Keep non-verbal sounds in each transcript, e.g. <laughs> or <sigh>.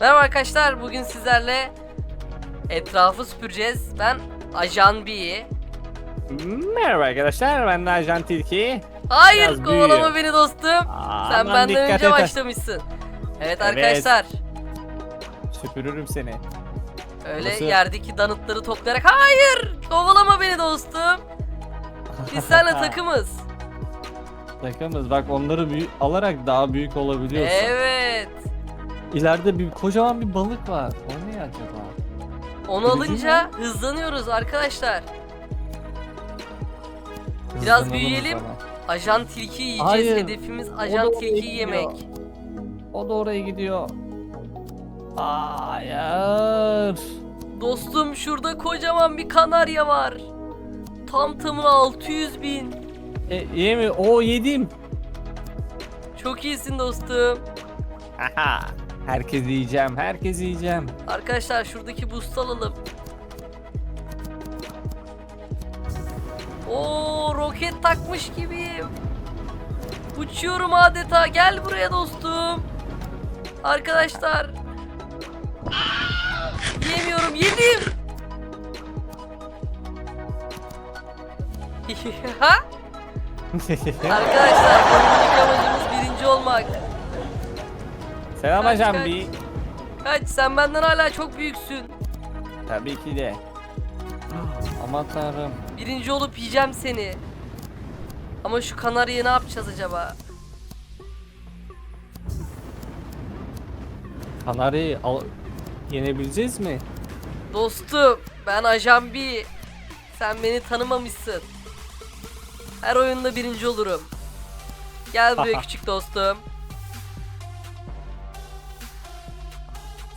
Merhaba arkadaşlar, bugün sizlerle etrafı süpüreceğiz. Ben Ajan B. Merhaba arkadaşlar ben de Ajan Tilki. Hayır, Biraz kovalama büyüyor. beni dostum. Aa, Sen aman benden dikkat önce et. başlamışsın. Evet arkadaşlar, Süpürürüm seni. öyle Nasıl? yerdeki danıtları toplayarak Hayır, kovalama beni dostum. Biz seninle <laughs> takımız. Takımız bak onları büyü- alarak daha büyük olabiliyorsun. Evet. İleride bir kocaman bir balık var. O ne acaba? Onu alınca hızlanıyoruz arkadaşlar. Biraz Hızlanalım büyüyelim. o zaman. Ajan tilki yiyeceğiz. Hayır. Hedefimiz ajan oraya tilki gidiyor. yemek. O da oraya gidiyor. Hayır. Dostum şurada kocaman bir kanarya var. Tam tamına 600 bin. E, iyi mi? O yedim. Çok iyisin dostum. Aha. Herkes yiyeceğim. Herkes yiyeceğim. Arkadaşlar şuradaki boost alalım. Oo roket takmış gibiyim. Uçuyorum adeta. Gel buraya dostum. Arkadaşlar. Yemiyorum. Yedim. <laughs> <laughs> Arkadaşlar bugünkü amacımız birinci olmak. Selam Kaç, Ajan kaç. B. Kaç sen benden hala çok büyüksün. Tabii ki de. Aman tanrım. Birinci olup yiyeceğim seni. Ama şu kanaryayı ne yapacağız acaba? Kanarya'yı al yenebileceğiz mi? Dostum ben Ajan B. Sen beni tanımamışsın. Her oyunda birinci olurum. Gel buraya <laughs> küçük dostum.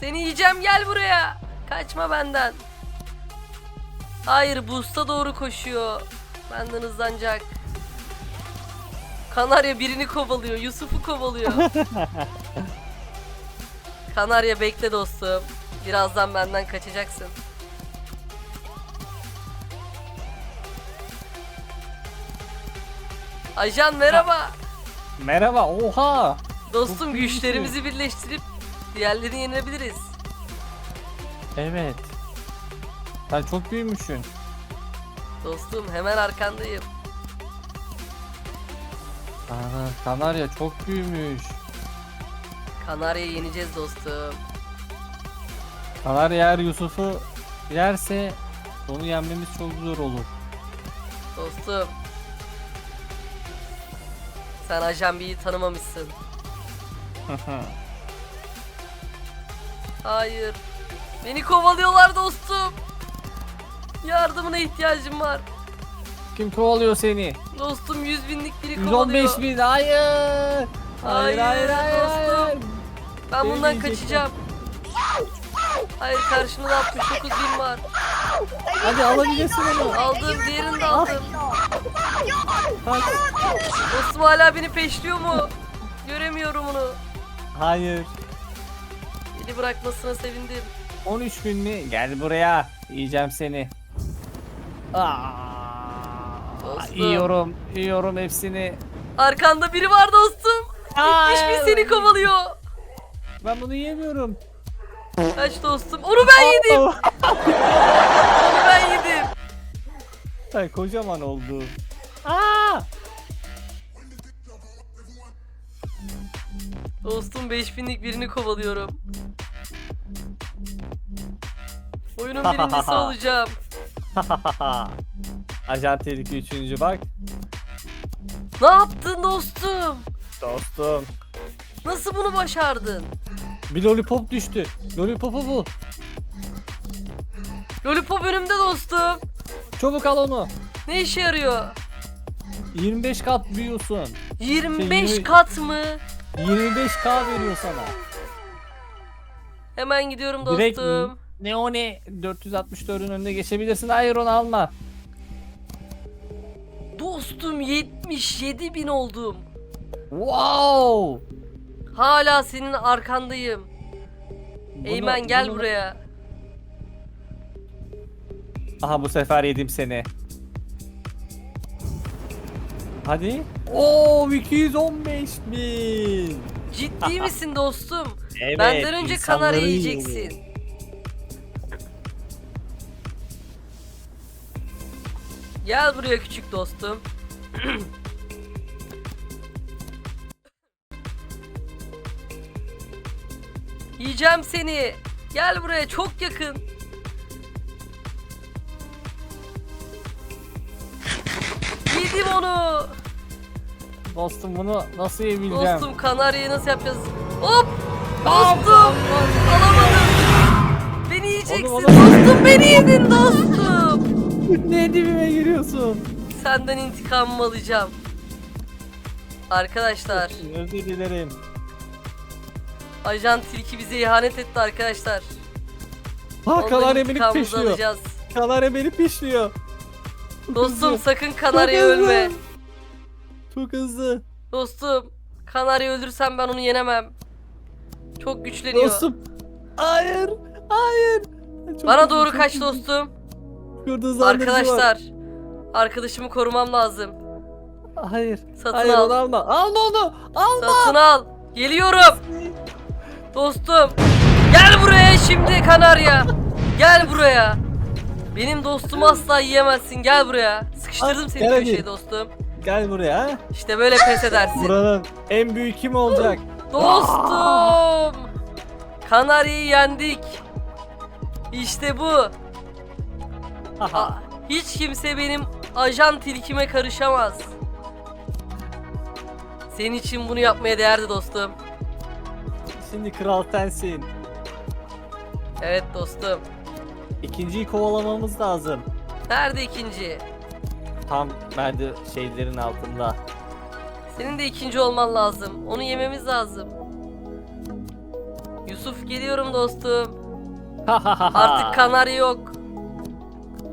Seni yiyeceğim gel buraya. Kaçma benden. Hayır boost'a doğru koşuyor. Benden hızlanacak. Kanarya birini kovalıyor. Yusuf'u kovalıyor. <laughs> Kanarya bekle dostum. Birazdan benden kaçacaksın. Ajan merhaba. Merhaba. Oha. Dostum güçlerimizi birleştirip diğerlerini yenebiliriz. Evet. Sen çok büyümüşsün. Dostum hemen arkandayım. Ana, Kanarya çok büyümüş. Kanarya'yı yeneceğiz dostum. Kanarya eğer Yusuf'u yerse onu yenmemiz çok zor olur. Dostum. Sen Ajan B'yi tanımamışsın. Hayır. Beni kovalıyorlar dostum. Yardımına ihtiyacım var. Kim kovalıyor seni? Dostum 100 binlik biri kovalıyor. 115 bin. Hayır. Hayır, dostum. Ben Beni bundan yiyecekler. kaçacağım. Hayır karşımda 69 bin var. Hadi alabilirsin onu. Aldım diğerini de aldım. Kaç. Dostum hala beni peşliyor mu? Göremiyorum onu. Hayır. Beni bırakmasına sevindim. 13 bin mi? Gel buraya. Yiyeceğim seni. Aa, Dostum. yiyorum. Yiyorum hepsini. Arkanda biri var dostum. Gitmiş bir seni kovalıyor. Ben bunu yemiyorum. Kaç dostum. Onu ben yedim. Onu ben yedim. Sen kocaman oldu. Aa! Dostum 5000'lik birini kovalıyorum. Oyunun <laughs> birincisi olacağım. Ajan Tehlike 3. bak. Ne yaptın dostum? Dostum. Nasıl bunu başardın? Bir lollipop düştü. Lollipop'u bul. Lollipop önümde dostum. Çabuk al onu. Ne işe yarıyor? 25 kat büyüyorsun. 25 yirmi- kat mı? 25k veriyor sana. Hemen gidiyorum Direkt dostum. ne o ne? 464'ün önüne geçebilirsin. Hayır onu alma. Dostum 77 bin oldum. Wow! Hala senin arkandayım. Bunu- Eymen gel bunu- buraya. Aha bu sefer yedim seni. Hadi. Oo 215 bin. Ciddi <laughs> misin dostum? Evet, Benden önce kanarya yiyor. yiyeceksin. Gel buraya küçük dostum. <clears throat> Yiyeceğim seni. Gel buraya çok yakın. Yedim onu. Dostum bunu nasıl yiyebileceğim? Dostum kanaryayı nasıl yapacağız? Hop! Dostum! Alamadım. Beni yiyeceksin. Oğlum, oğlum. Dostum beni yedin dostum. <laughs> ne dibime giriyorsun? Senden intikamımı alacağım. Arkadaşlar, Özür dilerim. Ajan Tilki bize ihanet etti arkadaşlar. Ha kanarya beni alacağız. Kanarya beni peşliyor. Çok Dostum sakın çok kanarya hızlı. ölme. Çok hızlı. Dostum, kanarya öldürsem ben onu yenemem. Çok güçleniyor. Dostum. Hayır. Hayır. Çok Bana doğru kaç dostum. Şurada zannedici var. Arkadaşlar, arkadaşımı korumam lazım. Hayır. Satın Hayır al. onu alma. Alma onu. Alma. Satın al. Geliyorum. Dostum. Gel buraya şimdi kanarya. Gel buraya. Benim dostumu asla yiyemezsin. Gel buraya. Sıkıştırdım seni hadi. köşeye dostum. Gel buraya. İşte böyle pes edersin. Buranın en büyük kim olacak? Dostum. Kanaryayı yendik. İşte bu. Aa, hiç kimse benim ajan tilkime karışamaz. Senin için bunu yapmaya değerdi dostum. Şimdi kral sensin. Evet dostum. İkinciyi kovalamamız lazım. Nerede ikinci? Tam nerede şeylerin altında. Senin de ikinci olman lazım. Onu yememiz lazım. Yusuf geliyorum dostum. <laughs> Artık kanarya yok.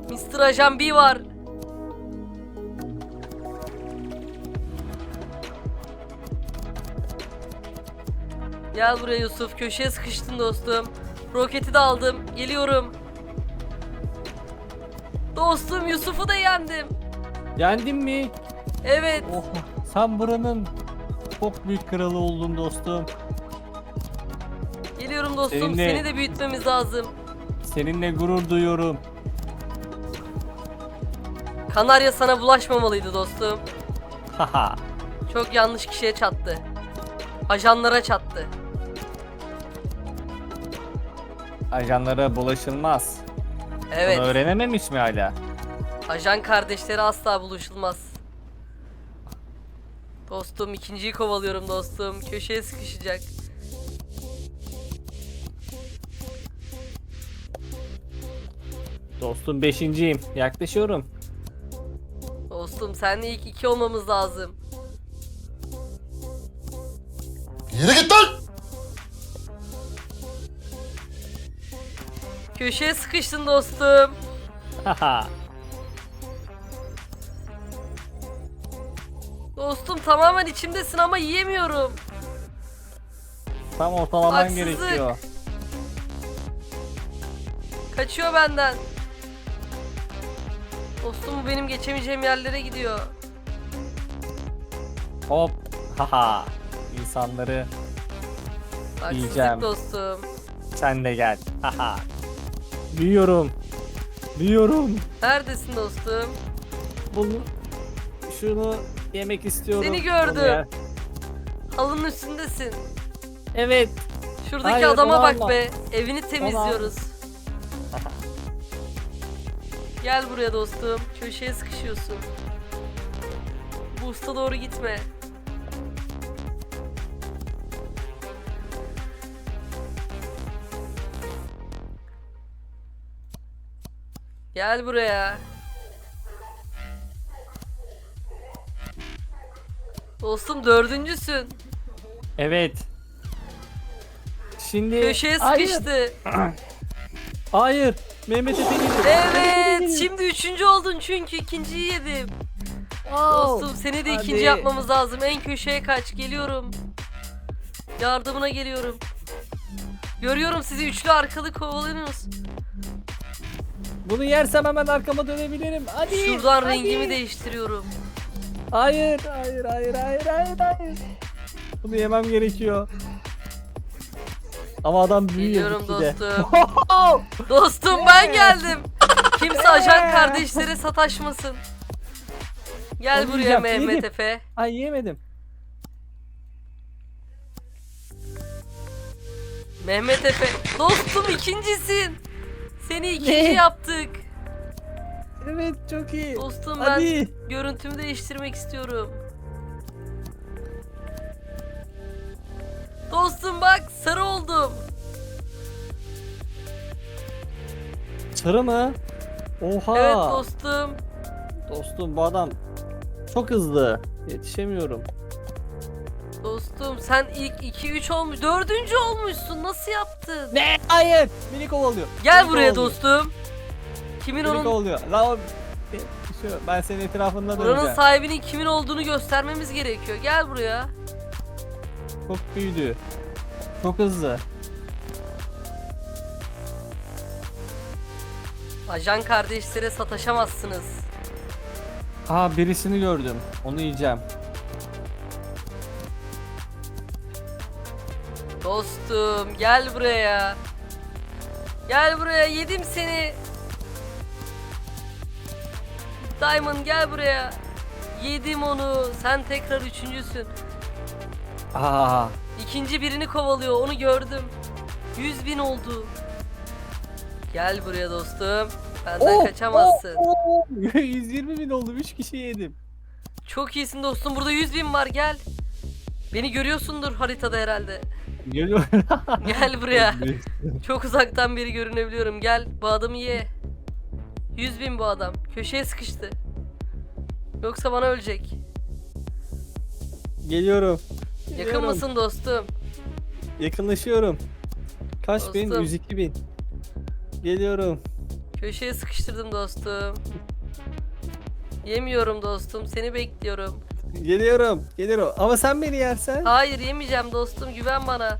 Mr. Ajan B var. Gel buraya Yusuf. Köşeye sıkıştın dostum. Roketi de aldım. Geliyorum. Dostum Yusuf'u da yendim. Yendin mi? Evet. Oh, sen buranın çok büyük kralı oldun dostum. Geliyorum dostum. Seninle- Seni de büyütmemiz lazım. Seninle gurur duyuyorum. Kanarya sana bulaşmamalıydı dostum. Haha. Çok yanlış kişiye çattı. Ajanlara çattı. Ajanlara bulaşılmaz. Evet. Bunu öğrenememiş mi hala? Ajan kardeşleri asla buluşulmaz. Dostum ikinciyi kovalıyorum dostum. Köşeye sıkışacak. Dostum beşinciyim. Yaklaşıyorum. Dostum seninle ilk iki olmamız lazım. Yere git lan! Köşeye sıkıştın dostum. Haha. Tamamen içimdesin ama yiyemiyorum. Tam ortalaman Haksızlık. gerekiyor. Kaçıyor benden. Dostum bu benim geçemeyeceğim yerlere gidiyor. Hop. Haha. İnsanları Haksızlık Yiyeceğim. dostum. sen de gel. Haha. Büyüyorum. Büyüyorum. Neredesin dostum? Bunu şunu yemek istiyorum. Seni gördüm. Yer. Halının üstündesin. Evet. Şuradaki Hayır, adama bak alma. be. Evini temizliyoruz. <laughs> Gel buraya dostum. Köşeye sıkışıyorsun. Bu usta doğru gitme. Gel buraya. Dostum dördüncüsün. Evet. Şimdi Köşeye Hayır. sıkıştı. <clears throat> Hayır. Mehmet Efe. Evet, şimdi üçüncü oldun çünkü ikinciyi yedim. Dostum seni de ikinci Hadi. yapmamız lazım. En köşeye kaç. Geliyorum. Yardımına geliyorum. Görüyorum sizi üçlü arkalı kovalıyorsunuz. Bunu yersem hemen arkama dönebilirim. Hadi. Şuradan hadi. rengimi değiştiriyorum. Hayır, hayır, hayır, hayır, hayır, hayır. Bunu yemem gerekiyor. Ama adam büyüyor Geliyorum gitgide. dostum. <laughs> Dostum ben geldim. <laughs> Kimse ajan kardeşlere sataşmasın. Gel Onu buraya yiyeceğim, Mehmet yedim. Efe. Ay yemedim. Mehmet Efe. Dostum ikincisin. Seni ikinci Ne? yaptık. Evet çok iyi. Dostum Hadi. ben görüntümü değiştirmek istiyorum. Dostum bak sarı oldum. Sarı mı? Oha. Evet dostum. Dostum bu adam çok hızlı. Yetişemiyorum. Dostum sen ilk 2-3 olmuş. Dördüncü olmuşsun. Nasıl yaptın? Ne? Hayır. Beni kovalıyor. Gel Beni buraya kovalıyor. dostum. Kimin Beni onun kovalıyor. La o... Şu, ben senin etrafında buranın döneceğim. sahibinin kimin olduğunu göstermemiz gerekiyor. Gel buraya. Çok büyüdü. Çok hızlı. Ajan kardeşlere sataşamazsınız. Aa birisini gördüm. Onu yiyeceğim. Dostum gel buraya. Gel buraya yedim seni. Diamond gel buraya. Yedim onu. Sen tekrar üçüncüsün. Aa. İkinci birini kovalıyor. Onu gördüm. Yüz bin oldu. Gel buraya dostum. Benden Oh, kaçamazsın. oh, oh. <laughs> 120 bin oldu. 3 kişi yedim. Çok iyisin dostum. Burada yüz bin var. Gel. Beni görüyorsundur haritada herhalde. Geliyor. Gel buraya. <laughs> Çok uzaktan beri görünebiliyorum. Gel bu adamı ye. 100 bin bu adam. Köşeye sıkıştı. Yoksa bana ölecek. Geliyorum. Yakın Geliyorum. mısın dostum? Yakınlaşıyorum. Kaç bin? Dostum. 102 bin. Geliyorum. Köşeye sıkıştırdım dostum. Yemiyorum dostum. Seni bekliyorum. Geliyorum. Geliyorum. Ama sen beni yersen. Hayır yemeyeceğim dostum. Güven bana.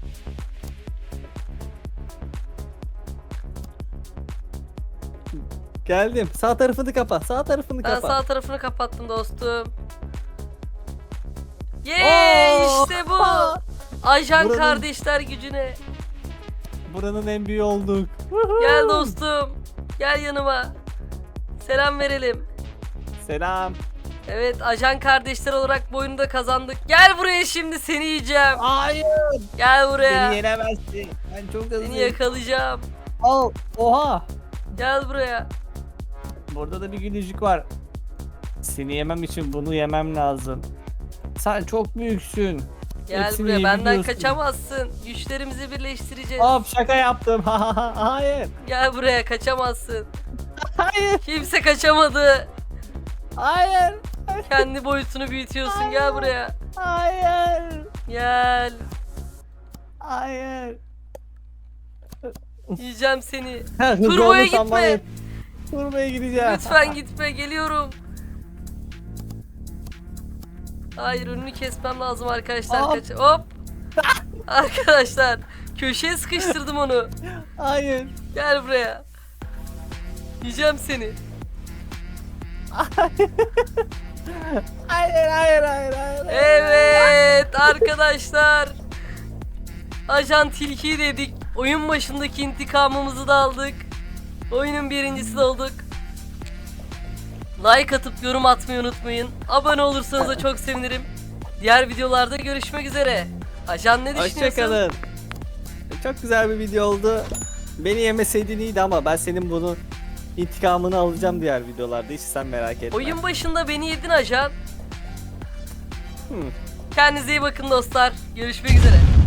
Geldim. Sağ tarafını kapa. Sağ tarafını Ben kapa. sağ tarafını kapattım dostum. Yeee Oo! işte bu. <laughs> Ajan Buranın- kardeşler gücüne. Buranın en büyüğü olduk. Gel dostum. Gel yanıma. Selam verelim. Selam. Evet ajan kardeşler olarak bu oyunu da kazandık. Gel buraya şimdi seni yiyeceğim. Hayır. Gel buraya. Beni yenemezsin. Ben çok Seni hızlıyım. yakalayacağım. Al. Oha. Gel buraya. Burada da bir gülücük var. Seni yemem için bunu yemem lazım. Sen çok büyüksün. Gel Hepsini buraya. Benden yiyebiliyorsun. kaçamazsın. Güçlerimizi birleştireceğiz. Hop şaka yaptım. <laughs> Hayır. Gel buraya kaçamazsın. Hayır. Kimse kaçamadı. Hayır. Kendi boyutunu büyütüyorsun. Gel buraya. Hayır. Gel. Hayır. Yiyeceğim seni. <laughs> Turboya gitme. Turboya gideceğim. Lütfen gitme. Geliyorum. Hayır önünü kesmem lazım arkadaşlar. Hop. Kaç <laughs> Hop. arkadaşlar köşeye sıkıştırdım onu. Hayır. Gel buraya. Yiyeceğim seni. Hayır hayır hayır hayır. Evet arkadaşlar. Ajan Tilki'yi dedik. Oyun başındaki intikamımızı da aldık. Oyunun birincisi olduk. Like atıp yorum atmayı unutmayın. Abone olursanız da çok sevinirim. Diğer videolarda görüşmek üzere. Ajan ne düşünüyorsun? Hoşçakalın. Çok güzel bir video oldu. Beni yemeseydin iyiydi ama ben senin bunu intikamını alacağım diğer videolarda hiç sen merak etme. Oyun başında beni yedin ajan. Hmm. Kendinize iyi bakın dostlar. Görüşmek üzere.